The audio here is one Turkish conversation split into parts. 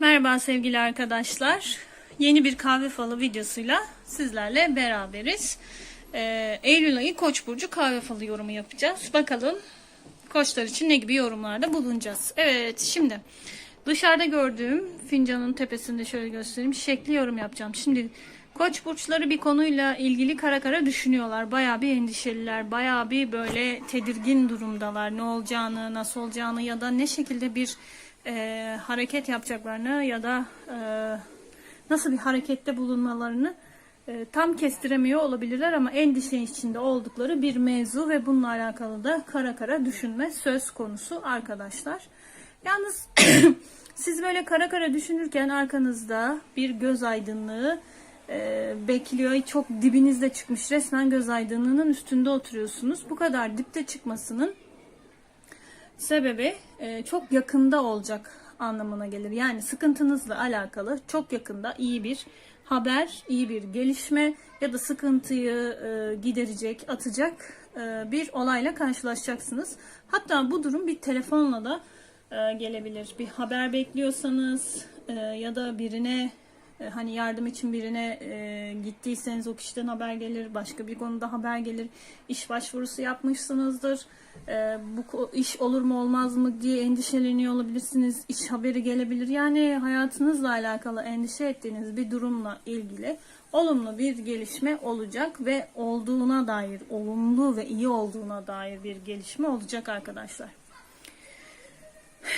Merhaba sevgili arkadaşlar. Yeni bir kahve falı videosuyla sizlerle beraberiz. Ee, Eylül ayı Koç burcu kahve falı yorumu yapacağız. Bakalım koçlar için ne gibi yorumlarda bulunacağız. Evet şimdi dışarıda gördüğüm fincanın tepesinde şöyle göstereyim. Şekli yorum yapacağım. Şimdi Koç burçları bir konuyla ilgili kara kara düşünüyorlar. Bayağı bir endişeliler. Bayağı bir böyle tedirgin durumdalar. Ne olacağını, nasıl olacağını ya da ne şekilde bir e, hareket yapacaklarını ya da e, nasıl bir harekette bulunmalarını e, tam kestiremiyor olabilirler ama endişe içinde oldukları bir mevzu ve bununla alakalı da kara kara düşünme söz konusu arkadaşlar. Yalnız siz böyle kara kara düşünürken arkanızda bir göz aydınlığı e, bekliyor. Çok dibinizde çıkmış resmen göz aydınlığının üstünde oturuyorsunuz. Bu kadar dipte çıkmasının sebebi e, çok yakında olacak anlamına gelir. Yani sıkıntınızla alakalı çok yakında iyi bir haber, iyi bir gelişme ya da sıkıntıyı e, giderecek, atacak e, bir olayla karşılaşacaksınız. Hatta bu durum bir telefonla da e, gelebilir. Bir haber bekliyorsanız e, ya da birine e, hani yardım için birine e, gittiyseniz o kişiden haber gelir, başka bir konuda haber gelir, iş başvurusu yapmışsınızdır, e, bu iş olur mu olmaz mı diye endişeleniyor olabilirsiniz, iş haberi gelebilir. Yani hayatınızla alakalı endişe ettiğiniz bir durumla ilgili olumlu bir gelişme olacak ve olduğuna dair, olumlu ve iyi olduğuna dair bir gelişme olacak arkadaşlar.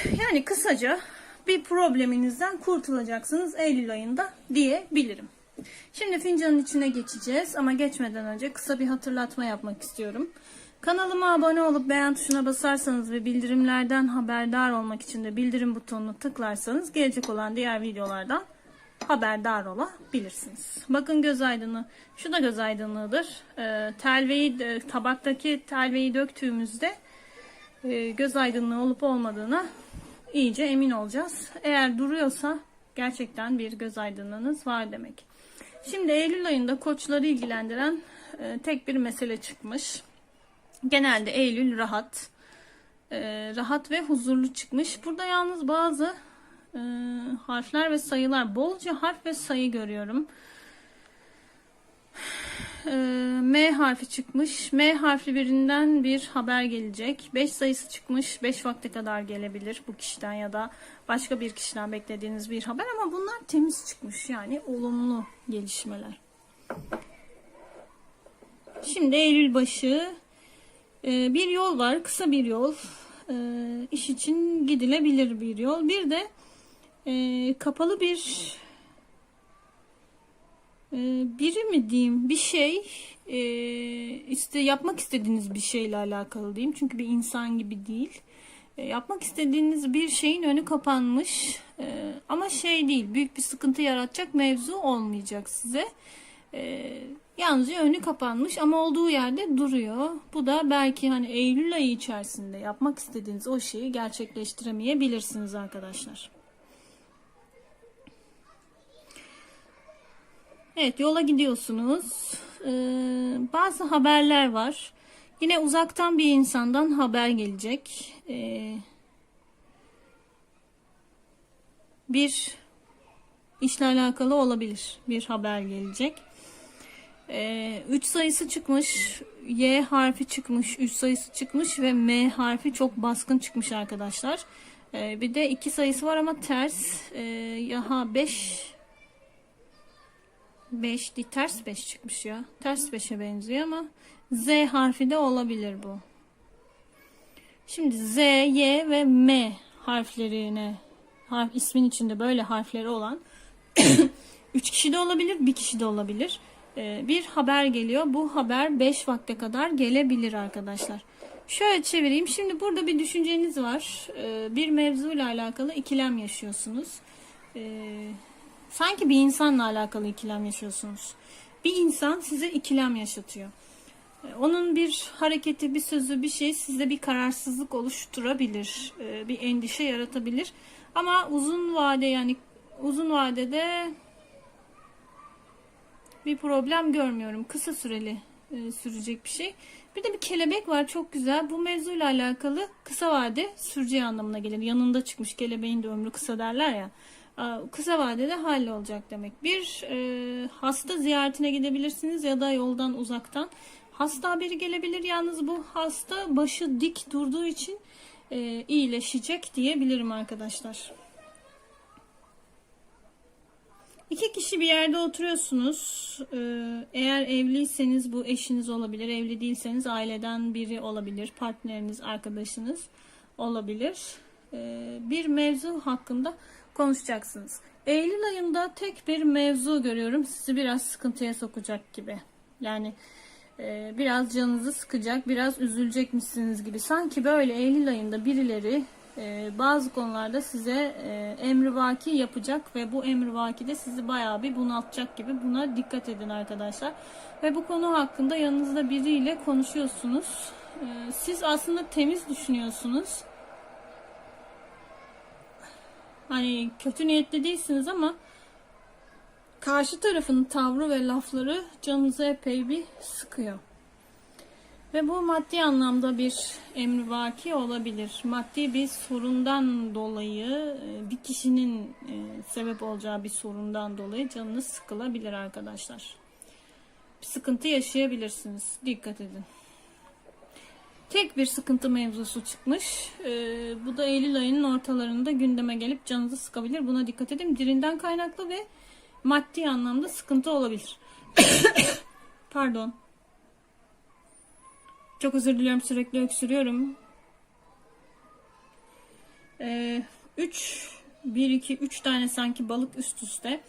Yani kısaca bir probleminizden kurtulacaksınız Eylül ayında diyebilirim. Şimdi fincanın içine geçeceğiz ama geçmeden önce kısa bir hatırlatma yapmak istiyorum. Kanalıma abone olup beğen tuşuna basarsanız ve bildirimlerden haberdar olmak için de bildirim butonunu tıklarsanız gelecek olan diğer videolardan haberdar olabilirsiniz. Bakın göz aydınlığı. Şu da göz aydınlığıdır. Ee, telveyi, e, tabaktaki telveyi döktüğümüzde e, göz aydınlığı olup olmadığına iyice emin olacağız. Eğer duruyorsa gerçekten bir göz aydınlığınız var demek. Şimdi Eylül ayında koçları ilgilendiren e, tek bir mesele çıkmış. Genelde Eylül rahat, e, rahat ve huzurlu çıkmış. Burada yalnız bazı e, harfler ve sayılar, bolca harf ve sayı görüyorum. E, M harfi çıkmış. M harfli birinden bir haber gelecek. 5 sayısı çıkmış. 5 vakte kadar gelebilir bu kişiden ya da başka bir kişiden beklediğiniz bir haber ama bunlar temiz çıkmış. Yani olumlu gelişmeler. Şimdi Eylül başı e, bir yol var. Kısa bir yol. E, iş için gidilebilir bir yol. Bir de e, kapalı bir ee, biri mi diyeyim? Bir şey e, iste yapmak istediğiniz bir şeyle alakalı diyeyim. Çünkü bir insan gibi değil. E, yapmak istediğiniz bir şeyin önü kapanmış. E, ama şey değil büyük bir sıkıntı yaratacak mevzu olmayacak size. E, yalnızca önü kapanmış ama olduğu yerde duruyor. Bu da belki hani Eylül ayı içerisinde yapmak istediğiniz o şeyi gerçekleştiremeyebilirsiniz arkadaşlar. Evet yola gidiyorsunuz. Ee, bazı haberler var. Yine uzaktan bir insandan haber gelecek. Ee, bir işle alakalı olabilir. Bir haber gelecek. 3 ee, sayısı çıkmış. Y harfi çıkmış. 3 sayısı çıkmış ve M harfi çok baskın çıkmış arkadaşlar. Ee, bir de 2 sayısı var ama ters. Ee, yaha 5 5 değil ters 5 çıkmış ya. Ters 5'e benziyor ama Z harfi de olabilir bu. Şimdi Z, Y ve M harflerine harf ismin içinde böyle harfleri olan 3 kişi de olabilir, bir kişi de olabilir. Ee, bir haber geliyor. Bu haber 5 vakte kadar gelebilir arkadaşlar. Şöyle çevireyim. Şimdi burada bir düşünceniz var. Ee, bir mevzuyla alakalı ikilem yaşıyorsunuz. Ee, Sanki bir insanla alakalı ikilem yaşıyorsunuz. Bir insan size ikilem yaşatıyor. Ee, Onun bir hareketi, bir sözü, bir şey sizde bir kararsızlık oluşturabilir, ee, bir endişe yaratabilir. Ama uzun vade yani uzun vadede bir problem görmüyorum. Kısa süreli e, sürecek bir şey. Bir de bir kelebek var çok güzel. Bu mevzuyla alakalı kısa vade süreceği anlamına gelir. Yanında çıkmış kelebeğin de ömrü kısa derler ya. Kısa vadede hallolacak demek. Bir e, hasta ziyaretine gidebilirsiniz ya da yoldan uzaktan. Hasta haberi gelebilir. Yalnız bu hasta başı dik durduğu için e, iyileşecek diyebilirim arkadaşlar. İki kişi bir yerde oturuyorsunuz. Ee, Eğer evliyseniz bu eşiniz olabilir. Evli değilseniz aileden biri olabilir. Partneriniz, arkadaşınız olabilir. Ee, Bir mevzu hakkında konuşacaksınız. Eylül ayında tek bir mevzu görüyorum. Sizi biraz sıkıntıya sokacak gibi. Yani e, biraz canınızı sıkacak, biraz üzülecekmişsiniz gibi. Sanki böyle Eylül ayında birileri e, bazı konularda size e, emrivaki yapacak ve bu emrivaki de sizi bayağı bir bunaltacak gibi. Buna dikkat edin arkadaşlar. Ve bu konu hakkında yanınızda biriyle konuşuyorsunuz. E, siz aslında temiz düşünüyorsunuz. Hani kötü niyetli değilsiniz ama karşı tarafın tavrı ve lafları canınızı epey bir sıkıyor. Ve bu maddi anlamda bir emrivaki olabilir. Maddi bir sorundan dolayı, e, bir kişinin e, sebep olacağı bir sorundan dolayı canınız sıkılabilir arkadaşlar. Bir sıkıntı yaşayabilirsiniz. Dikkat edin. Tek bir sıkıntı mevzusu çıkmış. E, bu da Eylül ayının ortalarında gündeme gelip canınızı sıkabilir. Buna dikkat edin. Dirinden kaynaklı ve maddi anlamda sıkıntı olabilir. Pardon. Çok özür diliyorum sürekli öksürüyorum. 3 1 2 3 tane sanki balık üst üste.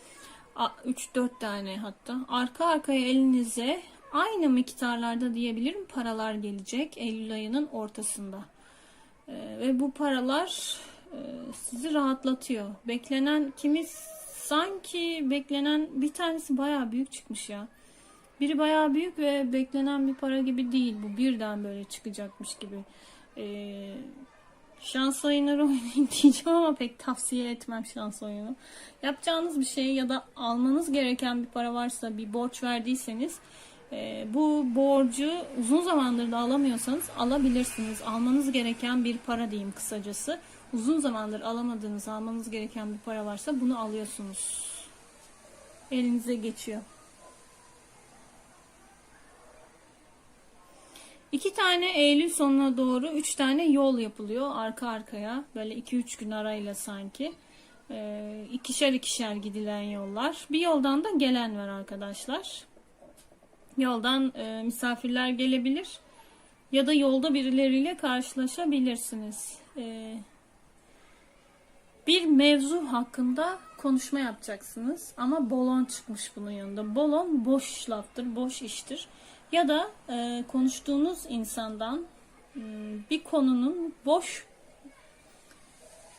3 4 tane hatta. Arka arkaya elinize aynı miktarlarda diyebilirim paralar gelecek Eylül ayının ortasında. Ee, ve bu paralar e, sizi rahatlatıyor. Beklenen kimi sanki beklenen bir tanesi bayağı büyük çıkmış ya. Biri bayağı büyük ve beklenen bir para gibi değil. Bu birden böyle çıkacakmış gibi. Ee, şans oyunları oynayın diyeceğim ama pek tavsiye etmem şans oyunu. Yapacağınız bir şey ya da almanız gereken bir para varsa bir borç verdiyseniz e, bu borcu uzun zamandır da alamıyorsanız alabilirsiniz. Almanız gereken bir para diyeyim kısacası. Uzun zamandır alamadığınız almanız gereken bir para varsa bunu alıyorsunuz. Elinize geçiyor. İki tane Eylül sonuna doğru üç tane yol yapılıyor arka arkaya. Böyle iki üç gün arayla sanki. Ee, ikişer ikişer gidilen yollar. Bir yoldan da gelen var arkadaşlar. Yoldan e, misafirler gelebilir. Ya da yolda birileriyle karşılaşabilirsiniz. Ee, bir mevzu hakkında konuşma yapacaksınız. Ama bolon çıkmış bunun yanında. Bolon boş laftır, boş iştir. Ya da e, konuştuğunuz insandan e, bir konunun boş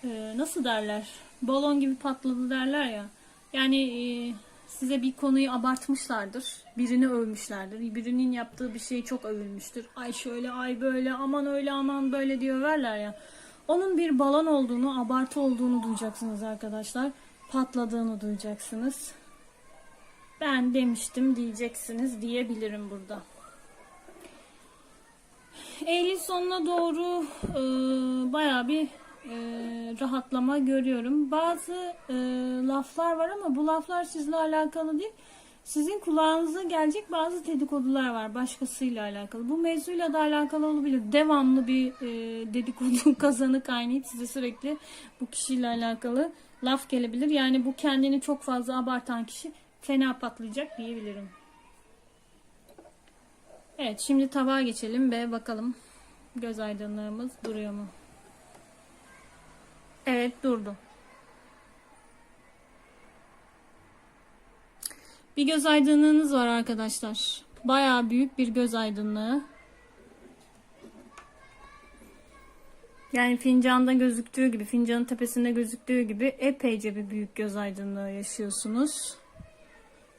e, nasıl derler balon gibi patladı derler ya. Yani e, size bir konuyu abartmışlardır. Birini övmüşlerdir. Birinin yaptığı bir şey çok övülmüştür. Ay şöyle ay böyle aman öyle aman böyle diyor verler ya. Onun bir balon olduğunu, abartı olduğunu duyacaksınız arkadaşlar. Patladığını duyacaksınız ben demiştim diyeceksiniz diyebilirim burada. Eylül sonuna doğru e, baya bir e, rahatlama görüyorum. Bazı e, laflar var ama bu laflar sizle alakalı değil. Sizin kulağınıza gelecek bazı dedikodular var başkasıyla alakalı. Bu mevzuyla da alakalı olabilir. Devamlı bir e, dedikodu kazanı kaynayıp size sürekli bu kişiyle alakalı laf gelebilir. Yani bu kendini çok fazla abartan kişi fena patlayacak diyebilirim. Evet şimdi tabağa geçelim ve bakalım göz aydınlığımız duruyor mu? Evet durdu. Bir göz aydınlığınız var arkadaşlar. Bayağı büyük bir göz aydınlığı. Yani fincanda gözüktüğü gibi, fincanın tepesinde gözüktüğü gibi epeyce bir büyük göz aydınlığı yaşıyorsunuz.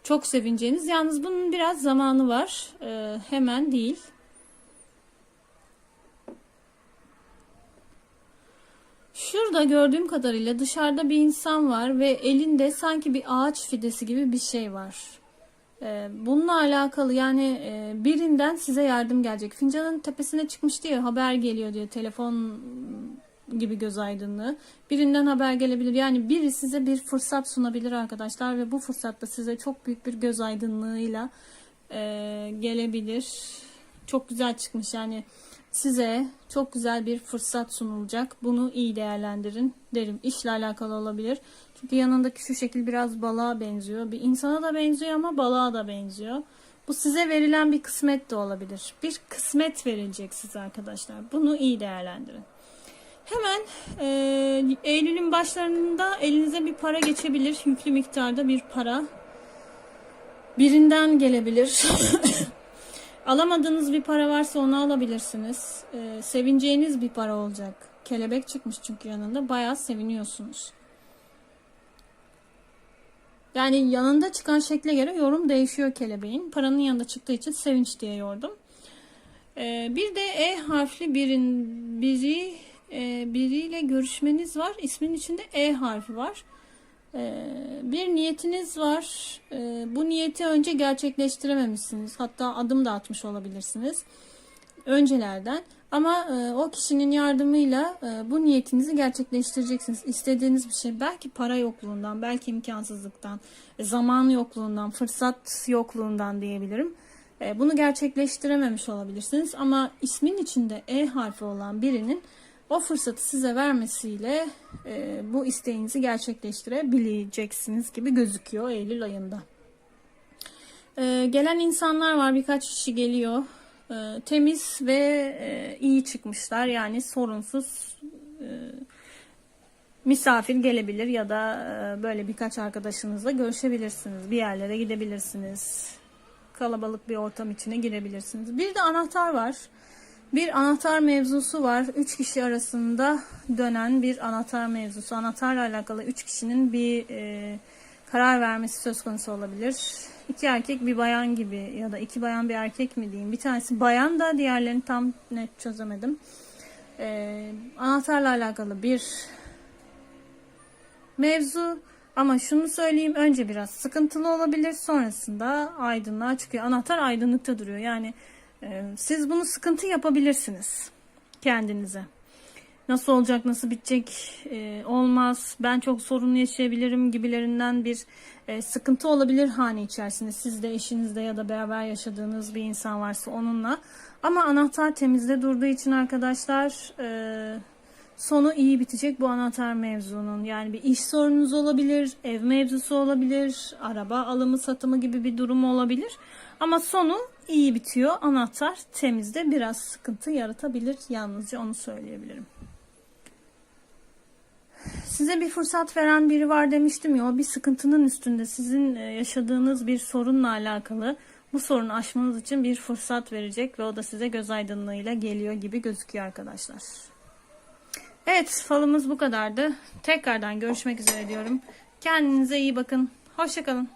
Çok sevineceğiniz. Yalnız bunun biraz zamanı var. Ee, hemen değil. Şurada gördüğüm kadarıyla dışarıda bir insan var ve elinde sanki bir ağaç fidesi gibi bir şey var. Ee, bununla alakalı yani e, birinden size yardım gelecek. Fincanın tepesine çıkmış diye haber geliyor diye telefon gibi göz aydınlığı. Birinden haber gelebilir. Yani biri size bir fırsat sunabilir arkadaşlar ve bu fırsatta size çok büyük bir göz aydınlığıyla e, gelebilir. Çok güzel çıkmış yani size çok güzel bir fırsat sunulacak. Bunu iyi değerlendirin derim. İşle alakalı olabilir. Çünkü yanındaki şu şekil biraz balığa benziyor. Bir insana da benziyor ama balığa da benziyor. Bu size verilen bir kısmet de olabilir. Bir kısmet verilecek size arkadaşlar. Bunu iyi değerlendirin. Hemen e, Eylül'ün başlarında elinize bir para geçebilir. Yüklü miktarda bir para. Birinden gelebilir. Alamadığınız bir para varsa onu alabilirsiniz. E, sevineceğiniz bir para olacak. Kelebek çıkmış çünkü yanında. Bayağı seviniyorsunuz. Yani yanında çıkan şekle göre yorum değişiyor kelebeğin. Paranın yanında çıktığı için sevinç diye yordum. Ee, bir de E harfli birin biri e, biriyle görüşmeniz var. İsmin içinde E harfi var. Ee, bir niyetiniz var. Ee, bu niyeti önce gerçekleştirememişsiniz. Hatta adım da atmış olabilirsiniz. Öncelerden. Ama e, o kişinin yardımıyla e, bu niyetinizi gerçekleştireceksiniz. İstediğiniz bir şey belki para yokluğundan, belki imkansızlıktan, e, zaman yokluğundan, fırsat yokluğundan diyebilirim. Bunu gerçekleştirememiş olabilirsiniz ama ismin içinde E harfi olan birinin o fırsatı size vermesiyle e, bu isteğinizi gerçekleştirebileceksiniz gibi gözüküyor Eylül ayında. E, gelen insanlar var, birkaç kişi geliyor. E, temiz ve e, iyi çıkmışlar. Yani sorunsuz e, misafir gelebilir ya da e, böyle birkaç arkadaşınızla görüşebilirsiniz. Bir yerlere gidebilirsiniz. Kalabalık bir ortam içine girebilirsiniz. Bir de anahtar var. Bir anahtar mevzusu var. Üç kişi arasında dönen bir anahtar mevzusu. Anahtarla alakalı üç kişinin bir e, karar vermesi söz konusu olabilir. İki erkek bir bayan gibi ya da iki bayan bir erkek mi diyeyim. Bir tanesi bayan da diğerlerini tam net çözemedim. Ee, anahtarla alakalı bir mevzu ama şunu söyleyeyim önce biraz sıkıntılı olabilir sonrasında aydınlığa çıkıyor. Anahtar aydınlıkta duruyor yani e, siz bunu sıkıntı yapabilirsiniz kendinize. Nasıl olacak, nasıl bitecek, e, olmaz, ben çok sorun yaşayabilirim gibilerinden bir e, sıkıntı olabilir hane içerisinde. Sizde, eşinizde ya da beraber yaşadığınız bir insan varsa onunla. Ama anahtar temizde durduğu için arkadaşlar e, sonu iyi bitecek bu anahtar mevzunun. Yani bir iş sorununuz olabilir, ev mevzusu olabilir, araba alımı satımı gibi bir durum olabilir. Ama sonu iyi bitiyor. Anahtar temizde biraz sıkıntı yaratabilir. Yalnızca onu söyleyebilirim. Size bir fırsat veren biri var demiştim ya o bir sıkıntının üstünde sizin e, yaşadığınız bir sorunla alakalı bu sorunu aşmanız için bir fırsat verecek ve o da size göz aydınlığıyla geliyor gibi gözüküyor arkadaşlar. Evet falımız bu kadardı. Tekrardan görüşmek üzere diyorum. Kendinize iyi bakın. Hoşçakalın.